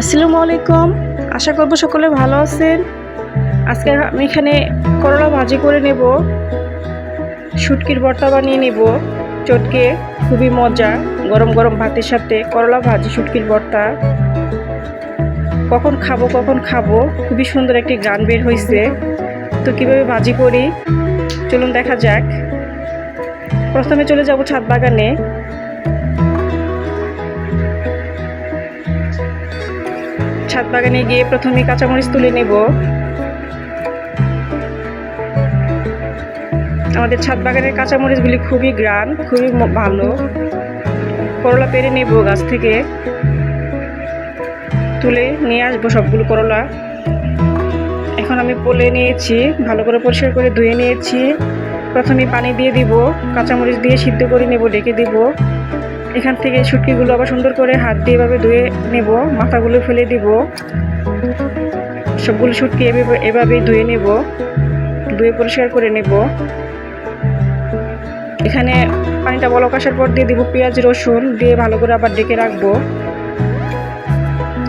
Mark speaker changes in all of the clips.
Speaker 1: আসসালামু আলাইকুম। আশা করব সকলে ভালো আছেন। আজকে আমি এখানে করলা ভাজি করে নেব। শুটকির ভর্তা বানিয়ে নেব। চটকে খুবই মজা। গরম গরম ভাতের সাথে করলা ভাজি, শুটকির ভর্তা কখন খাব কখন খাব, খুবই সুন্দর একটি গান বের হয়েছে তো কীভাবে ভাজি করি? চলুন দেখা যাক। প্রথমে চলে যাব ছাদ বাগানে। ছাদ বাগানে গিয়ে প্রথমে কাঁচামরিচ তুলে নেব। আমাদের ছাদ বাগানের কাঁচামরিচগুলি খুবই গ্রান, খুবই ভালো। করলা পেরে নেব গাছ থেকে। তুলে নিয়ে আসব সবগুলো করলা। এখন আমি পোলে নিয়েছি, ভালো করে পরিষ্কার করে ধুয়ে নিয়েছি। প্রথমে পানি দিয়ে দিব, কাঁচামরিচ দিয়ে সিদ্ধ করে নেব, ডেকে দিব। এখান থেকে শুটকিগুলো আবার সুন্দর করে হাত দিয়ে এভাবে ধুয়ে নেব, মাথাগুলো ফেলে দিব। সবগুলো শুটকি এভাবে এভাবেই ধুয়ে নেব, ধুয়ে পরিষ্কার করে নেব। এখানে পানিটা বলক আসার পর দিয়ে দিব পেঁয়াজ, রসুন দিয়ে ভালো করে আবার ডেকে রাখব।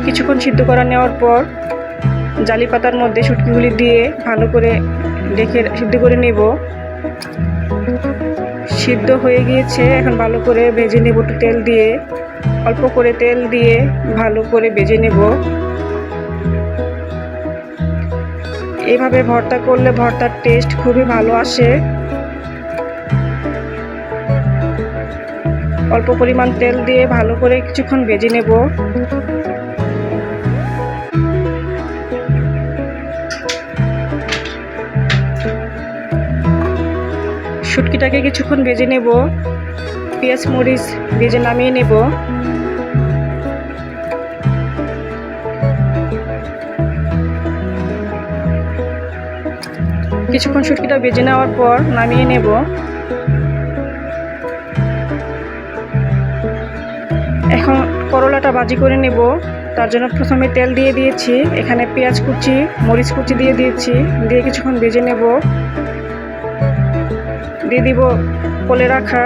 Speaker 1: কিছুক্ষণ সিদ্ধ করা নেওয়ার পর জালি পাতার মধ্যে শুটকিগুলি দিয়ে ভালো করে ডেকে সিদ্ধ করে নেব। সিদ্ধ হয়ে গিয়েছে। এখন ভালো করে ভেজে নেব একটু তেল দিয়ে। অল্প করে তেল দিয়ে ভালো করে ভেজে নেব। এইভাবে ভর্তা করলে ভর্তার টেস্ট খুবই ভালো আসে। অল্প পরিমাণ তেল দিয়ে ভালো করে কিছুক্ষণ ভেজে নেব। শুটকিটাকে কিছুক্ষণ ভেজে নেব। পেঁয়াজ, মরিচ ভেজে নামিয়ে নেব। কিছুক্ষণ শুটকিটা ভেজে নেওয়ার পর নামিয়ে নেব। এখন করলাটা ভাজি করে নেব। তার জন্য প্রথমে তেল দিয়ে দিয়েছি। এখানে পেঁয়াজ কুচি, মরিচ কুচি দিয়ে দিয়েছি। দিয়ে কিছুক্ষণ ভেজে নেব। দিয়ে দিব কোলে রাখা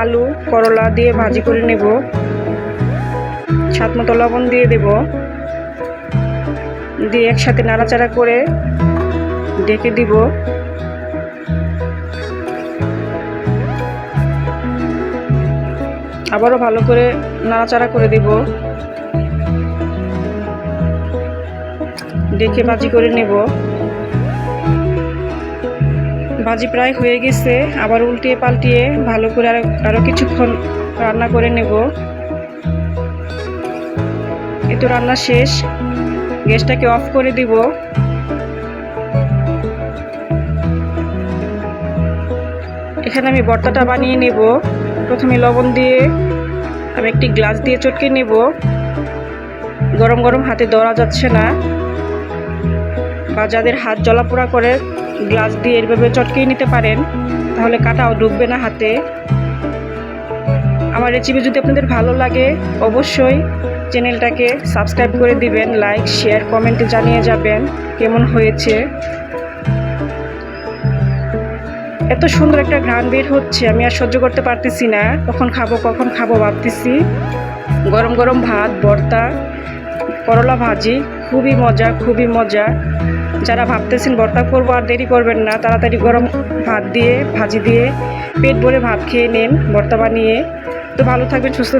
Speaker 1: আলু, করলা দিয়ে ভাজি করে নেব। স্বাদ মতো লবণ দিয়ে দেব। দিয়ে একসাথে নাড়াচাড়া করে ডেকে দিব। আবারও ভালো করে নাড়াচাড়া করে দিব। ডেকে ভাজি করে নেব। ভাজি প্রায় হয়ে গেছে, আবার উল্টিয়ে পাল্টিয়ে ভালো করে আরও আরও কিছুক্ষণ রান্না করে নেব। এই তো রান্না শেষ, গ্যাসটাকে অফ করে দিব। এখানে আমি ভর্তাটা বানিয়ে নেব। প্রথমে লবণ দিয়ে আমি একটি গ্লাস দিয়ে চটকে নেব। গরম গরম হাতে ধরা যাচ্ছে না। বা যাদের হাত জ্বলাপোড়া করে গ্লাস দিয়ে এভাবে চটকিয়ে নিতে পারেন, তাহলে কাটাও ডুববে না হাতে। আমার রেসিপি যদি আপনাদের ভালো লাগে, অবশ্যই চ্যানেলটাকে সাবস্ক্রাইব করে দিবেন লাইক শেয়ার কমেন্টে জানিয়ে যাবেন কেমন হয়েছে। এত সুন্দর একটা ঘ্রাণ বের হচ্ছে, আমি আর সহ্য করতে পারতেছি না, কখন খাব কখন খাব ভাবতেছি। গরম গরম ভাত, ভর্তা, করলা ভাজি, খুবই মজা খুবই মজা। যারা ভাবতেছেন ভর্তা করব আর দেরি করবেন না, তাড়াতাড়ি গরম ভাত দিয়ে, ভাজি দিয়ে পেট ভরে ভাত খেয়ে নেন, ভর্তা বানিয়ে। তো ভালো থাকবেন, সুস্থ